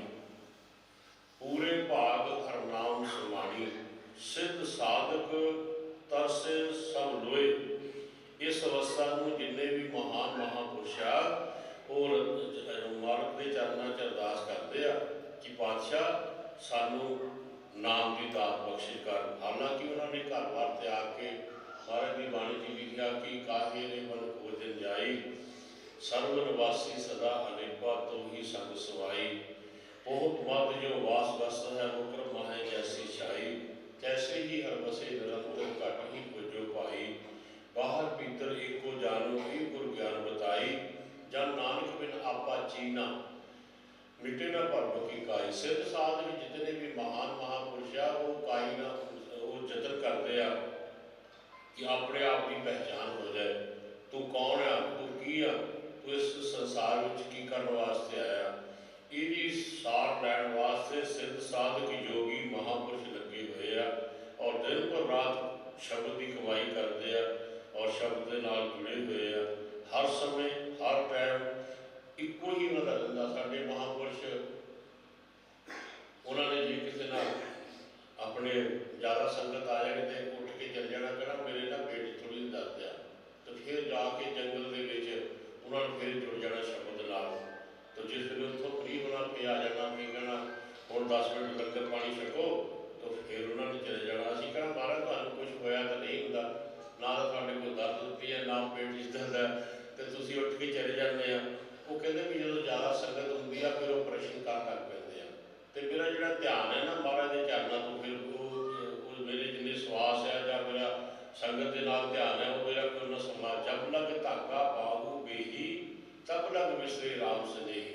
Speaker 1: ਪੂਰੇ ਭਾਗ ਹਰ ਸੁਮਾਣੀ। ਸਿੱਧ ਸਾਧਕ ਤਰਸੇ ਸਭ ਲੋਏ। ਇਸ ਅਵਸਥਾ ਨੂੰ ਜਿੰਨੇ ਵੀ ਮਹਾਨ ਮਹਾਪੁਰਸ਼ ਆ ਮਾਰਗ ਦੇ ਚਰਨਾਂ 'ਚ ਅਰਦਾਸ ਕਰਦੇ ਆ ਕਿ ਪਾਤਸ਼ਾਹ ਸਾਨੂੰ ਨਾਮ ਦੀ ਦਾਤ ਬਖਸ਼ਿਸ਼ ਕਰ। ਹਾਲਾਂਕਿ ਉਹਨਾਂ ਨੇ ਘਰ-ਬਾਰ ਤੇ ਆ ਕੇ ਮਹਾਰਾਜ ਦੀ ਬਾਣੀ 'ਚ ਲਿਖਿਆ ਕਿ ਕਾਹੇ ਨੇ ਮਨ ਭੋਜਨ ਜਾਈ, ਸਰਵ ਨਿਵਾਸੀ ਸਦਾ ਅਨੇਪਾ ਤੋਂ ਹੀ ਸੰਗ ਸਵਾਈ। ਉਹ ਵੱਧ ਜੋ ਵਾਸ ਬਸਤ ਹੈ ਮੁਕਰ ਮਾਹੇ ਜੈਸੀ ਛਾਈ। ਤੈਸੇ ਹੀ ਹਰ ਬਸੇ ਨਿਰੰਤਰ ਘਟ ਹੀ ਪੁਜੋ ਭਾਈ ਬਾਹਰ ਭੀਤਰ ਏਕੋ ਜਾਨੋ ਇਹ ਗੁਰ ਗਿਆਨ ਬਤਾਈ ਜਨ ਨਾਨਕ ਬਿਨ ਆਪਾ ਚੀਨਾ ਮਿਟੇ ਨਾ ਭਰਮ ਕੀ ਕਾਈ ਸਿੱਧ ਸਾਧ ਵੀ ਜਿਤਨੇ ਵੀ ਮਹਾਨ ਮਹਾਪੁਰਸ਼ ਆ ਉਹ ਕਾਈ ਨਾ ਉਹ ਯਤਨ ਕਰਦੇ ਆ ਕਿ ਆਪਣੇ ਆਪ ਦੀ ਪਹਿਚਾਨ ਹੋ ਜਾਏ ਤੂੰ ਕੌਣ ਆ ਤੂੰ ਕੀ ਆ ਤੂੰ ਇਸ ਸੰਸਾਰ ਵਿੱਚ ਕੀ ਕਰਨ ਵਾਸਤੇ ਆਇਆ ਇਹਦੀ ਸਾਰ ਲੈਣ ਵਾਸਤੇ ਸਿੱਧ ਸਾਧਕ ਯੋਗੀ ਮਹਾਪੁਰਸ਼ ਲੱਗੇ ਹੋਏ ਆ ਔਰ ਦਿਨ ਪਰ ਰਾਤ ਸ਼ਬਦ ਦੀ ਕਮਾਈ ਕਰਦੇ ਆ ਔਰ ਸ਼ਬਦ ਦੇ ਨਾਲ ਜੁੜੇ ਹੋਏ ਆ। ਹਰ ਸਮੇਂ, ਹਰ ਟਾਈਮ ਇੱਕੋ ਹੀ ਨਜ਼ਰ ਦਿੰਦਾ ਸਾਡੇ ਮਹਾਪੁਰਸ਼। ਉਹਨਾਂ ਨੇ ਜੇ ਕਿਸੇ ਨਾਲ ਆਪਣੇ ਜ਼ਿਆਦਾ ਸੰਗਤ ਆ ਜਾਣੀ ਤੇ ਉੱਠ ਕੇ ਚੱਲ ਜਾਣਾ ਕਹਿਣਾ ਮੇਰੇ ਨਾ ਪੇਟ ਥੋੜੀ ਦਰਦ ਆ। ਤੇ ਫਿਰ ਜਾ ਕੇ ਜੰਗਲ ਦੇ ਵਿੱਚ ਉਹਨਾਂ ਨੂੰ ਫਿਰ ਜੁੜ ਜਾਣਾ ਸ਼ਬਦ ਨਾਲ। ਤੇ ਜਿਸ ਵੇਲੇ ਉੱਥੋਂ ਫਰੀ ਹੋਣਾ ਫਿਰ ਆ ਜਾਣਾ ਫਿਰ ਕਹਿਣਾ, ਹੁਣ 10 ਮਿੰਟ ਕੇ ਚਲੇ ਜਾਂਦੇ ਆ, ਉਹ ਕਹਿੰਦੇ ਵੀ ਜਦੋਂ ਜ਼ਿਆਦਾ ਸੰਗਤ ਹੁੰਦੀ ਆ, ਫਿਰ ਉਹ ਪ੍ਰਸ਼ਨ ਕਰਨ ਲੱਗ ਪੈਂਦੇ ਆ। ਤੇ ਮੇਰਾ ਜਿਹੜਾ ਧਿਆਨ ਹੈ ਨਾ, ਮਹਾਰਾਜ ਦੇ ਚਰਨਾਂ ਤੋਂ ਫਿਰ ਉਹ ਉਹ ਮੇਰੇ ਜਿੰਨੇ ਸਵਾਸ ਹੈ ਜਾਂ ਮੇਰਾ ਸੰਗਤ ਦੇ ਨਾਲ ਧਿਆਨ ਹੈ, ਉਹ ਮੇਰਾ ਕੋਈ ਨਾ ਸਮਾ, ਜਬ ਲਗ ਧਾਗਾ ਬਾਹੂ ਬੇਹੀ, ਤਬ ਲਗ ਵਿਸਰੇ ਰਾਮ ਸਨੇਹੀ।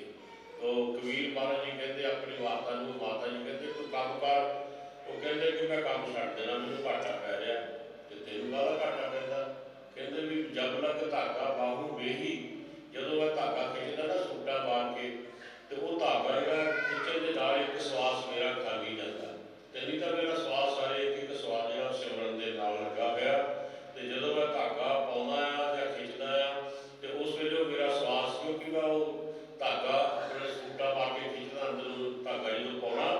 Speaker 1: ਉਹ ਕਬੀਰ ਮਹਾਰਾਜ ਜੀ ਕਹਿੰਦੇ, ਆਪਣੀ ਮਾਤਾ ਨੂੰ, ਮਾਤਾ ਜੀ ਕਹਿੰਦੇ, ਤੂੰ ਕੰਮ ਕਰ। ਉਹ ਕਹਿੰਦੇ ਕਿ ਮੈਂ ਕੰਮ ਛੱਡ ਦੇਣਾ, ਮੈਨੂੰ ਘਾਟਾ ਪੈ ਰਿਹਾ। ਤੇ ਤੈਨੂੰ ਕਾਹਦਾ ਘਾਟਾ ਪੈਂਦਾ? ਕਹਿੰਦੇ ਵੀ ਜਬ ਲਗ ਧਾਗਾ ਬਾਹੂ ਬੇਹੀ ਜਦੋਂ ਮੈਂ ਧਾਗਾ ਖਿੱਚਦਾ ਨਾ ਸੂਟਾ ਮਾਰ ਕੇ ਤੇ ਉਹ ਧਾਗਾ ਜਿਹੜਾ ਖਿੱਚਣ ਦੇ ਨਾਲ ਇੱਕ ਸਵਾਸ ਮੇਰਾ ਖਾਲੀ ਜਾਂਦਾ। ਤੇ ਨਹੀਂ ਤਾਂ ਮੇਰਾ ਸਵਾਸ ਸਾਰੇ ਇੱਕ ਇੱਕ ਸਵਾਸ ਜਿਹੜਾ ਸਿਮਰਨ ਦੇ ਨਾਲ ਲੱਗਾ ਹੋਇਆ ਤੇ ਜਦੋਂ ਮੈਂ ਧਾਗਾ ਪਾਉਂਦਾ ਆ ਜਾਂ ਖਿੱਚਦਾ ਆ ਤੇ ਉਸ ਵੇਲੇ ਉਹ ਮੇਰਾ ਸਵਾਸ ਕਿਉਂਕਿ ਮੈਂ ਉਹ ਧਾਗਾ ਆਪਣੇ ਸੂਟਾ ਮਾਰ ਕੇ ਖਿੱਚਦਾ ਅੰਦਰ ਨੂੰ ਧਾਗਾ ਜਦੋਂ ਪਾਉਣਾ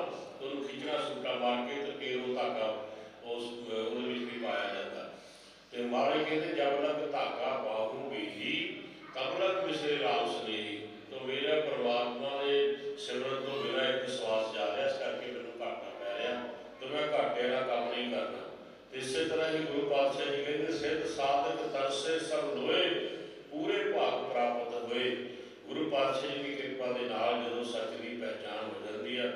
Speaker 1: ਤੇ ਉਹਨੂੰ ਖਿੱਚਣਾ ਸੂਟਾ ਮਾਰ ਕੇ ਤੇ ਫਿਰ ਉਹ ਧਾਗਾ ਉਸ ਉਹਦੇ ਵਿੱਚ ਵੀ ਪਾਇਆ ਜਾਂਦਾ ਤੇ ਮਹਾਰਾਜ ਕਹਿੰਦੇ ਜਬ ਲਗ ਧਾਗਾ ਬਾਹੂ ਬੀਹੀ ਤਬ ਲਗ ਮਿਸਰੇ ਰਾਮ ਸਨੇਹੀ ਤੋ ਮੇਰਾ ਪਰਮਾਤਮਾ ਦੇ ਸਿਮਰਨ ਤੋਂ ਬਿਨਾਂ ਇੱਕ ਸਵਾਸ ਜਾ ਰਿਹਾ ਇਸ ਕਰਕੇ ਮੈਨੂੰ ਘਾਟਾ ਪੈ ਰਿਹਾ ਤੇ ਮੈਂ ਘਾਟੇ ਦਾ ਕੰਮ ਨਹੀਂ ਕਰਨਾ ਤੇ ਇਸੇ ਤਰ੍ਹਾਂ ਹੀ ਗੁਰੂ ਪਾਤਸ਼ਾਹ ਜੀ ਕਹਿੰਦੇ ਸਿੱਧ ਸਾਧਕ ਤਰਸੇ ਸਭ ਲੋਏ ਪੂਰੇ ਭਾਗ ਪ੍ਰਾਪਤ ਹੋਏ ਗੁਰੂ ਪਾਤਸ਼ਾਹ ਜੀ ਦੀ ਕਿਰਪਾ ਦੇ ਨਾਲ ਜਦੋਂ ਸੱਚ ਦੀ ਪਹਿਚਾਨ ਹੋ ਜਾਂਦੀ ਹੈ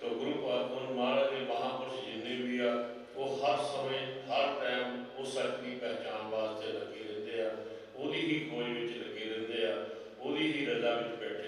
Speaker 1: ਤਾਂ ਗੁਰੂ ਪਾਤਸ਼ਾਹ ਮਹਾਰਾਜ ਦੇ ਮਹਾਪੁਰਸ਼ ਜਿੰਨੇ ਵੀ ਆ ਉਹ ਹਰ ਸਮੇਂ ਹਰ ਟਾਈਮ ਉਹ ਸੱਚ ਦੀ ਪਹਿਚਾਨ ਵਾਸਤੇ ਲੱਗੇ ਰਹਿੰਦੇ ਆ ਉਹਦੀ ਵਿੱਚ ਲੱਗੇ ਰਹਿੰਦੇ ਆ ਉਹਦੀ ਹੀ ਰਜ਼ਾ ਵਿੱਚ ਬੈਠੇ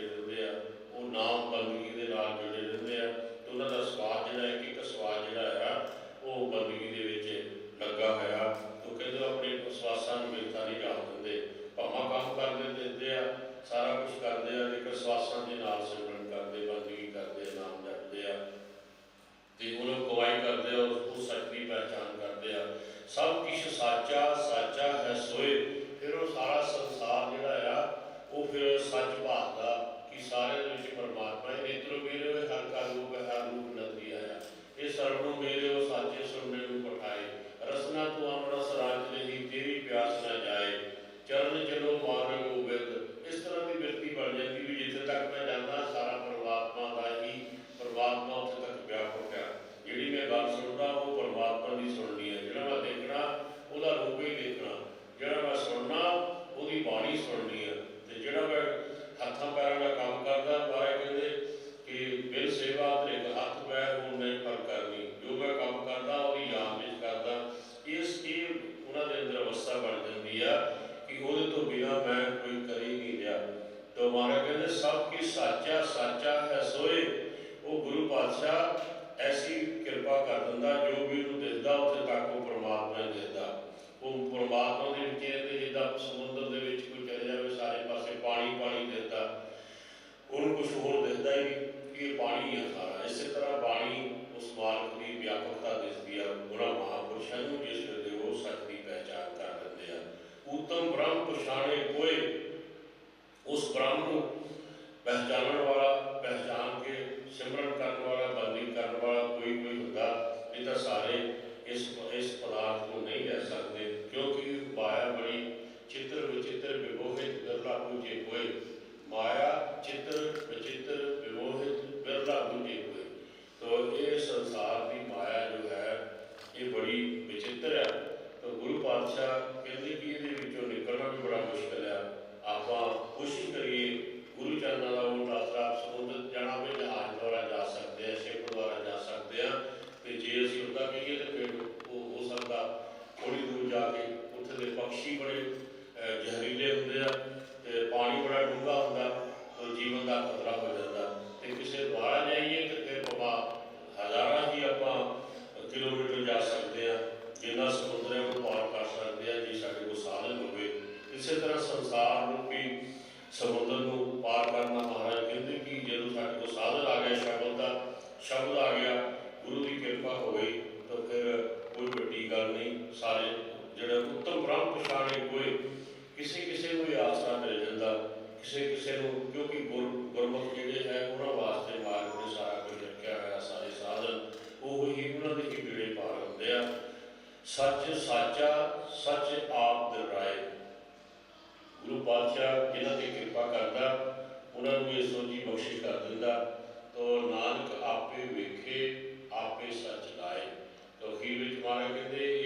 Speaker 1: he which Mara ਕਹਿੰਦੇ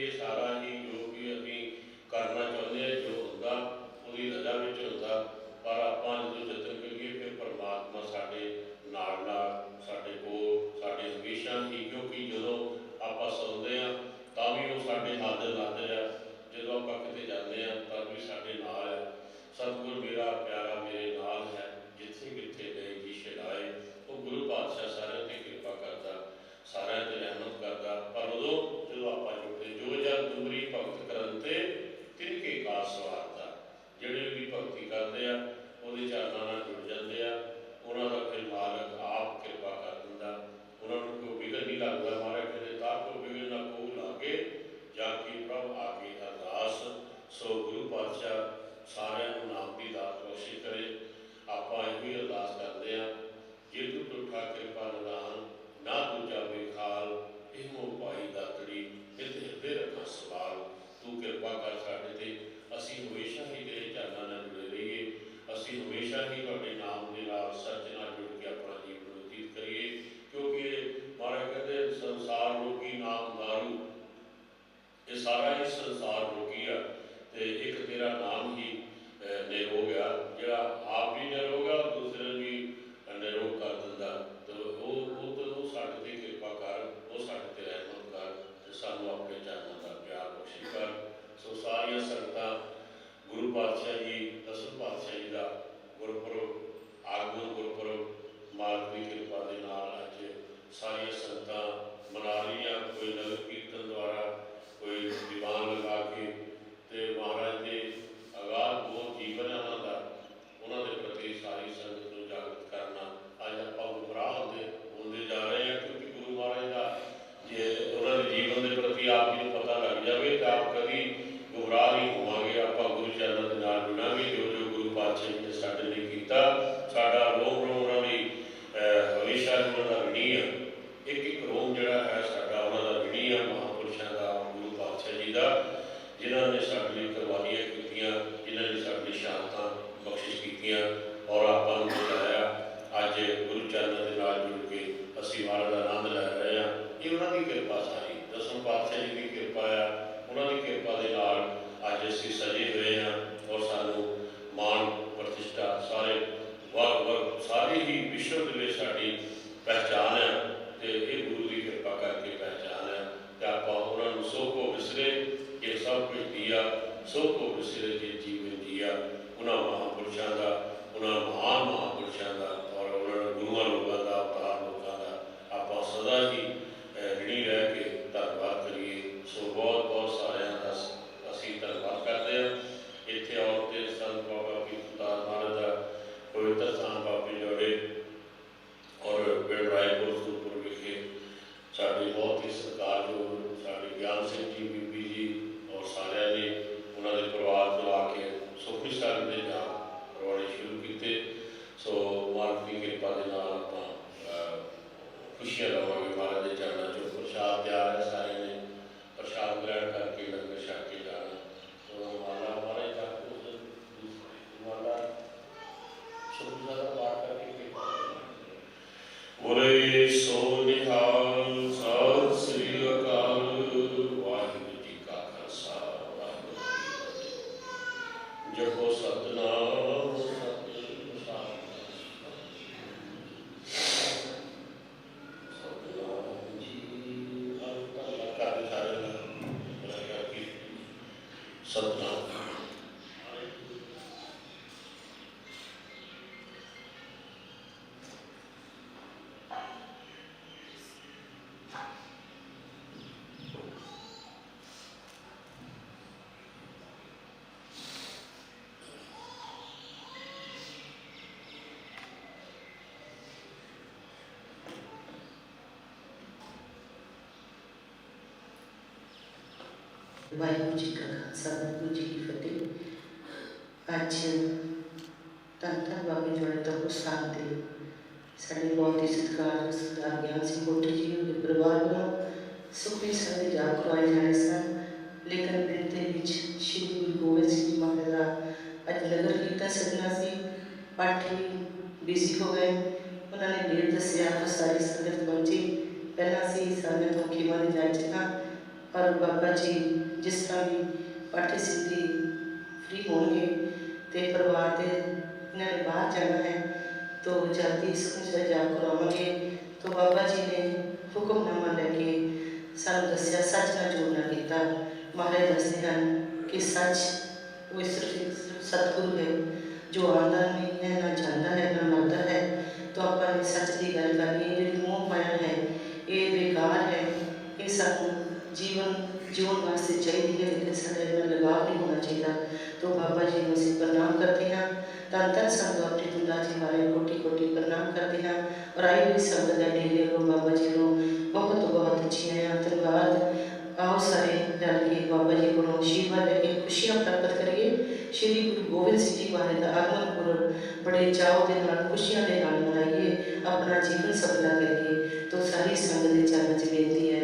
Speaker 1: ਕਾ ਕਿਰਪਾ ਨਿਦਾਨ, ਨਾ ਦੂਜਾ ਕੋਈ ਖਾਲ, ਇਹੋ ਪਾਈ ਦਾਤੜੀ ਹਿਤ ਹਿਰਦੇ ਰੱਖਾ ਸਵਾਲ। ਤੂੰ ਕਿਰਪਾ ਕਰ ਸਾਡੇ ਤੇ, ਅਸੀਂ ਹਮੇਸ਼ਾ ਹੀ ਤੇਰੇ ਚਰਨਾਂ ਨਾਲ ਜੁੜੇ ਰਹੀਏ। ਅਸੀਂ ਹਮੇਸ਼ਾ ਹੀ ਤੁਹਾਡੇ ਨਾਮ ਦੇ ਨਾਲ ਸੱਚ ਅਸੀਂ ਮਹਾਰਾਜ ਦਾ ਆਨੰਦ ਲੈ ਰਹੇ ਹਾਂ ਇਹ ਉਹਨਾਂ ਦੀ ਕਿਰਪਾ ਸਾਰੀ ਦਸਮ ਪਾਤਸ਼ਾਹ ਜੀ ਦੀ ਕਿਰਪਾ ਆ ਉਹਨਾਂ ਦੀ ਕਿਰਪਾ ਦੇ ਨਾਲ ਅੱਜ ਅਸੀਂ ਸਜੇ ਹੋਏ ਹਾਂ ਔਰ ਸਾਨੂੰ ਮਾਣ ਪ੍ਰਤਿਸ਼ਠਾ ਸਾਰੇ ਵਰ ਵਰ ਸਾਰੀ ਹੀ ਵਿਸ਼ਵ ਦੇ ਵਿੱਚ ਸਾਡੀ ਪਹਿਚਾਨ ਹੈ ਤੇ ਇਹ ਗੁਰੂ ਦੀ ਕਿਰਪਾ ਕਰਕੇ ਪਹਿਚਾਨ ਹੈ ਤੇ ਆਪਾਂ ਉਹਨਾਂ ਨੂੰ ਸੋ ਕੋ ਵਿਸਰੇ ਇਹ ਸਭ ਕੁਝ ਦਿਆ ਸੋ ਕੋ ਵਿਸਰੇ ਜੇ ਜੀਵਨ ਜੀਆ ਉਹਨਾਂ ਮਹਾਂਪੁਰਸ਼ਾਂ ਦਾ ਉਹਨਾਂ ਮਹਾਨ ਮਹਾਂਪੁਰਸ਼ਾਂ ਦਾ ਔਰ ਉਹਨਾਂ ਗੁਰੂਆਂ ਲੋਕਾਂ ਦਾ ਅਵਤਾਰ ਲੋਕਾਂ ਦਾ ਆਪਾਂ ਸਦਾ ਹੀ ਅਹ, ঋਣੀ ਰਹਿ ਕੇ ਧੰਨਵਾਦ ਕਰੀਏ ਸੋ ਬਹੁਤ ਬਹੁਤ ਸਾਰਿਆਂ ਦਾ ਸ- ਅਸੀਂ ਧੰਨਵਾਦ ਕਰਦੇ ਹਾਂ ਇੱਥੇ ਆਉਣ ਤੇ ਸੰਤ ਬਾਬਾ ਕੀ ਸੁਲਤਾਨ ਮਹਾਰਾਜ ਦਾ ਪਵਿੱਤਰ ਸਥਾਨ ਬਾਬੇ ਜੋੜੇ ਔਰ ਪਿੰਡ ਰਾਏਪੁਰ ਸੁਪੁਰ ਵਿਖੇ ਸਾਡੇ ਬਹੁਤ ਹੀ ਸਤਿਕਾਰਯੋਗ ਸਾਡੇ ਗਿਆਨ ਸਿੰਘ ਜੀ ਬੀਬੀ ਜੀ ਔਰ ਸਾਰਿਆਂ ਨੇ ਉਹਨਾਂ ਦੇ ਪਰਿਵਾਰ ਤੋਂ ਆ ਕੇ ਸੁਖੀ ਸਾਹਿਬ ਦੇ ਨਾਮ ਕਰਵਾਉਣੇ ਸ਼ੁਰੂ ਕੀਤੇ। ਸੋ ਮਾਲਕ ਦੀ ਕਿਰਪਾ ਦੇ ਨਾਲ ਆਪਾਂ ਖੁਸ਼ੀਆਂ ਲਵਾਂਗੇ ਮਹਾਰਾਜ ਦੇ ਚਰਨਾਂ ਚੋਂ, ਪ੍ਰਸ਼ਾਦ ਤਿਆਰ ਹੈ ਸਾਰੇ ਨੇ ਪ੍ਰਸ਼ਾਦ ਗ੍ਰਹਿਣ ਕਰਕੇ ਲੰਗਰ ਛਕ ਕੇ ਜਾਣਾ ਸੋ ਮਾਲਾ ਮਹਾਰਾਜ ਦਾ ਉਸ ਮਾਲਾ ਸੁਖੀ ਸਾਹਿਬ ਦਾ ਪਾਠ ਕਰਕੇ ਕਿਰਪਾ ਕਰਨਾ ਬੋਲੇ ਸੋ ਨਿਹਾਲ ਸਤਿ ਸ੍ਰੀ ਅਕਾਲ ਵਾਹਿਗੁਰੂ ਜੀ ਕਾ ਖਾਲਸਾ ਵਾਹਿਗੁਰੂ ਜੀ ਕੀ ਫਤਿਹ ਜਪੋ ਸਤਨਾਮ ਸਤਿਗੁਰੂ ਸਤਨਾਮ ਜੀ ਅੱਲਾ ਕਰ ਸਾਰੇ ਦਾ ਸਤਨਾਮ
Speaker 2: ਵਾਹਿਗੁਰੂ ਜੀ ਕਾ ਖਾਲਸਾ ਵਾਹਿਗੁਰੂ ਜੀ ਕੀ ਫਤਿਹ ਅੱਜ ਧੰਨ ਬਾਬੇ ਜੋੜੇ ਤੋਂ ਪ੍ਰਸਾਦ ਤੇ ਸਾਡੇ ਬਹੁਤ ਹੀ ਸਤਿਕਾਰ ਸਰਦਾਰ ਗਿਆਨ ਸਿੰਘ ਕੋਟੀ ਜੀ ਦੇ ਪਰਿਵਾਰ ਵੱਲੋਂ ਸੁਖੀ ਸੰਦੇ ਜਾ ਕਰਵਾਏ ਜਾਣੇ ਸਨ ਲੇਕਿਨ ਦਿਨ ਦੇ ਵਿੱਚ ਸ਼੍ਰੀ ਗੁਰੂ ਗੋਬਿੰਦ ਸਿੰਘ ਜੀ ਮਹਾਰਾਜ ਦਾ ਅੱਜ ਨਗਰ ਕੀਤਾ ਸਜਣਾ ਸੀ ਪਾਠੀ ਬਿਜ਼ੀ ਹੋ ਗਏ ਉਹਨਾਂ ਨੇ ਲੇਟ ਦੱਸਿਆ ਤਾਂ ਸਾਰੀ ਸੰਗਤ ਪਹੁੰਚੀ ਪਹਿਲਾਂ ਸੀ ਸਾਡੇ ਤੋਂ ਖੀਮਾ ਦੇ ਜਾ ਚੁੱਕਾ ਔਰ ਬਾਬਾ ਜੀ ਜਿਸ ਤਰ੍ਹਾਂ ਵੀ ਪਾਠੀ ਸਿੱਧੀ ਫ੍ਰੀ ਹੋਣਗੇ ਤੇ ਪਰਿਵਾਰ ਦੇ ਇਹਨਾਂ ਨੇ ਬਾਹਰ ਜਾਣਾ ਹੈ, ਤੋ ਜਲਦੀ ਸੁਖਮਨੀ ਜਾ ਕਰਾਵਾਂਗੇ ਤੋ ਬਾਬਾ ਜੀ ਨੇ ਹੁਕਮਨਾਮਾ ਲੈ ਕੇ ਸਾਨੂੰ ਦੱਸਿਆ, ਸੱਚ ਨਾਲ ਜੋੜਨਾ ਕੀਤਾ। ਮਹਾਰਾਜ ਦੱਸਦੇ ਹਨ ਕਿ ਸੱਚ ਉਹ ਸਿਰਫ ਇੱਕ ਸਤਿਗੁਰੂ ਹੈ, ਜੋ ਆਉਂਦਾ ਨਹੀਂ ਹੈ, ਨਾ ਜਾਂਦਾ ਹੈ, ਨਾ ਮਰਦਾ ਹੈ। ਤੋ ਆਪਾਂ ਨੇ ਸੱਚ ਦੀ ਗੱਲ ਕਰਨੀ ਹੈ, ਜਿਹੜੀ ਮੋਹ ਮਾਇਆ ਹੈ, ਇਹ ਬੇਕਾਰ ਹੈ, ਇਹ ਸਾਨੂੰ ਜੀਵਨ ਜਿਉਣ ਵਾਸਤੇ ਚਾਹੀਦੀ ਹੈ ਲੇਕਿਨ ਸਾਡੇ ਨਾਲ ਲਗਾਵ ਨਹੀਂ ਹੋਣਾ ਚਾਹੀਦਾ। ਤੋ ਬਾਬਾ ਜੀ ਨੂੰ ਅਸੀਂ ਪ੍ਰਣਾਮ ਕਰਦੇ ਹਾਂ। ਤਾਂ ਤਨ ਸੰਗ ਆਪਣੀ ਤੁੰਦਾ ਜੀ ਮਾਰੇ ਕੋਟੀ ਕੋਟੀ ਪ੍ਰਣਾਮ ਕਰਦੇ ਹਾਂ। ਔਰ ਆਈ ਹੋਈ ਸੰਗਤ ਦਾ ਡੇਰੇ ਨੂੰ ਬਾਬਾ ਜੀ ਨੂੰ ਬਹੁਤ ਬਹੁਤ ਅੱਛੀਆਂ ਧੰਨਵਾਦ। ਆਓ ਸਾਰੇ ਰਲ ਕੇ ਬਾਬਾ ਜੀ ਕੋਲੋਂ ਆਸ਼ੀਰਵਾਦ ਲੈ ਕੇ ਖੁਸ਼ੀਆਂ ਪ੍ਰਾਪਤ ਕਰੀਏ। ਸ਼੍ਰੀ ਗੁਰੂ ਗੋਬਿੰਦ ਸਿੰਘ ਜੀ ਮਹਾਰਾਜ ਦਾ ਆਗਮਨ ਪੁਰਬ ਬੜੇ ਚਾਅ ਦੇ ਨਾਲ, ਖੁਸ਼ੀਆਂ ਦੇ ਨਾਲ ਮਨਾਈਏ। ਆਪਣਾ ਜੀਵਨ ਸਫਲਾ ਕਰੀਏ। ਤੋ ਸਾਰੀ ਸੰਗਤ ਦੇ ਚਰਨਾਂ 'ਚ ਬੇਨਤੀ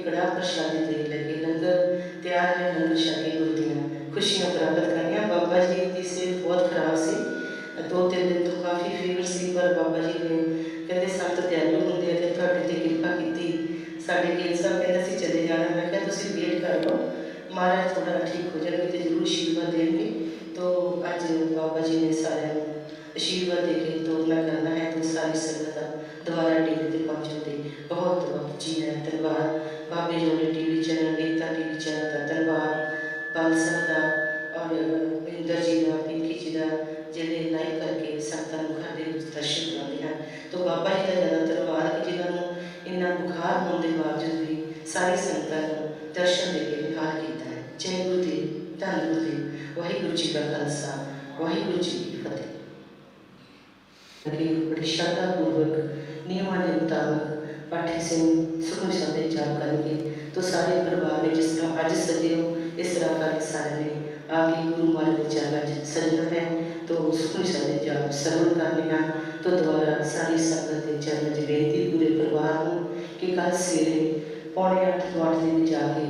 Speaker 2: ਹੈ ਕੜਾ ਪ੍ਰਸ਼ਾਦ ਦੇ ਲੱਗੇ ਲੰਗਰ? ਤਿਆਰ ਹੈ ਲੰਗਰ ਛਕੇ ਗੁਰਦੀਆਂ ਖੁਸ਼ੀਆਂ ਪ੍ਰਾਪਤ ਕਰਨੀਆਂ। ਬਾਬਾ ਜੀ ਦੀ ਸਿਹਤ ਬਹੁਤ ਖਰਾਬ ਸੀ। ਦੋ ਤਿੰਨ ਦਿਨ ਤੋਂ ਕਾਫੀ ਫੀਵਰ ਸੀ, ਪਰ ਬਾਬਾ ਜੀ ਨੇ ਕਹਿੰਦੇ ਸੰਤ ਦਿਆਲੂ ਹੁੰਦੇ ਤੇ ਤੁਹਾਡੇ ਤੇ ਕਿਰਪਾ ਕੀਤੀ। ਸਾਡੇ ਗਿਲ ਸਾਹਿਬ ਕਹਿੰਦੇ ਸੀ ਚਲੇ ਜਾਣਾ। ਮੈਂ ਕਿਹਾ ਤੁਸੀਂ ਵੇਟ ਕਰ ਲਓ। ਮਹਾਰਾਜ ਤੁਹਾਡਾ ਠੀਕ ਹੋ ਜਾਣਗੇ ਤੇ ਜ਼ਰੂਰ ਆਸ਼ੀਰਵਾਦ ਦੇਣਗੇ। ਤੋ ਅੱਜ ਬਾਬਾ ਜੀ ਨੇ ਸਾਰਿਆਂ ਨੂੰ ਆਸ਼ੀਰਵਾਦ ਦੇ ਕੇ ਜਿਹੜੇ ਲਾਈਕ ਕਰਕੇ ਸੰਤਾਂ ਨੂੰ ਘਰ ਦੇ ਦਰਸ਼ਨ ਕਰਾਉਂਦੇ ਹਨ। ਤੋ ਬਾਬਾ ਜੀ ਦਾ ਜ਼ਿਆਦਾ ਧੰਨਵਾਦ ਕਿ ਜਿਨ੍ਹਾਂ ਨੂੰ ਇੰਨਾ ਬੁਖਾਰ ਹੋਣ ਦੇ ਬਾਵਜੂਦ ਵੀ ਸਾਰੀ ਸੰਗਤਾਂ ਨੂੰ ਦਰਸ਼ਨ ਦੇ ਕੇ ਨਿਹਾਲ ਕੀਤਾ ਹੈ। ਜੈ ਗੁਰਦੇਵ ਧੰਨ ਗੁਰਦੇਵ ਵਾਹਿਗੁਰੂ ਜੀ ਕਾ ਖਾਲਸਾ, ਵਾਹਿਗੁਰੂ ਜੀ ਕੀ ਫਤਿਹ। ਅਗੇ ਬੜੀ ਸ਼ਰਧਾ ਪੂਰਵਕ ਨਿਯਮਾਂ ਦੇ ਮੁਤਾਬਕ ਪਾਠੀ ਸਿੰਘ ਸੁਖਮਨੀ ਸਾਹਿਬ ਜਾਪ ਕਰਨਗੇ ਤੋ ਸਾਰੇ ਪਰਿਵਾਰ ਨੇ ਜਿਸ ਤਰ੍ਹਾਂ ਅੱਜ ਸਜੇ ਹੋ ਇਸ ਤਰ੍ਹਾਂ ਕਰਕੇ ਸਾਰੇ ਨੇ ਆ ਗੁਰੂ ਮਹਾਰਾਜ ਦੇ ਚਰਨਾਂ 'ਚ ਸਜਣਾ ਹੈ ਤੋ ਸੁਖਮਨੀ ਸਾਹਿਬ ਦੇ ਜਾਪ ਸਰਵਣ ਕਰਨੇ ਹਨ ਤੋ ਦੁਬਾਰਾ ਸਾਰੀ ਸੰਗਤ ਦੇ ਚਰਨਾਂ 'ਚ ਬੇਨਤੀ ਪੂਰੇ ਪਰਿਵਾਰ ਨੂੰ ਕਿ ਕੱਲ ਸਵੇਰੇ ਪੌਣੇ ਅੱਠ ਤੋਂ ਅੱਠ ਦੇ ਵਿੱਚ ਆ ਕੇ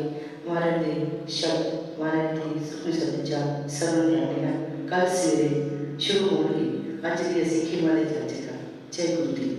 Speaker 2: ਮਹਾਰਾਜ ਦੇ ਸ਼ਬਦ ਮਹਾਰਾਜ ਦੀ ਸੁਖਮਨੀ ਸਾਹਿਬ ਦੇ ਜਾਪ ਸਰਵਣ ਕਰਨੇ ਹਨ ਕੱਲ ਸਵੇਰੇ ਸ਼ੁਰੂ ਹੋਣਗੇ ਅੱਜ ਦੀ ਅਸੀਂ ਖਿਮਾ ਦੇ ਜੱਜ ਦਾ ਜੈ ਗੁਰੂ ਦੀ